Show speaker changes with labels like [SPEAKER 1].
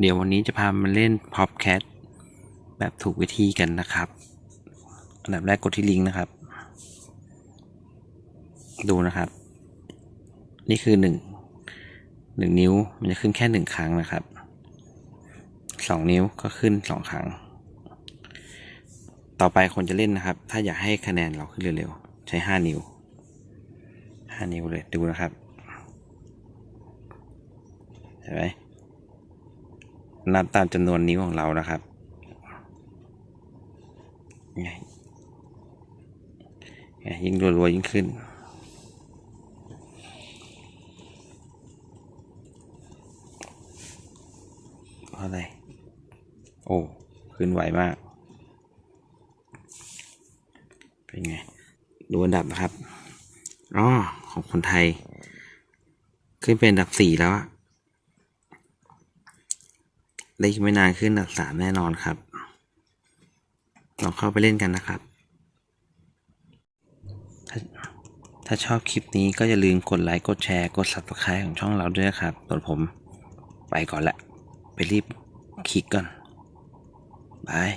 [SPEAKER 1] เดี๋ยววันนี้จะพามาเล่น Popcat แบบถูกวิธีกันนะครับ อันดับแรกกดที่ลิงก์นะครับ ดูนะครับ นี่คือหนึ่งหนึ่งนิ้วมันจะขึ้นแค่หนึ่งครั้งนะครับสองนิ้วก็ขึ้นสองครั้ง ต่อไปคนจะเล่นนะครับ ถ้าอยากให้คะแนนเราขึ้นเร็วๆ ใช้ห้านิ้วห้านิ้วเลยดูนะครับ เห็นไหม นับตามจำนวนนิ้วของเรานะครับยิ่งรัวๆยิ่งขึ้นเพราะอะไร โอ้ ขึ้นไหวมาก เป็นไง ดูอันดับนะครับอ๋อของคนไทย ขึ้นเป็นอันดับสี่แล้วอะ ได้อีกไม่นานขึ้นอันดับสามแน่นอนครับลองเข้าไปเล่นกันนะครับถ้าถ้าชอบคลิปนี้ก็อย่าลืมกดไลค์ กดแชร์ กด subscribe ของช่องเราด้วยนะครับส่วนผมไปก่อนละ ไปรีบคลิกก่อนบาย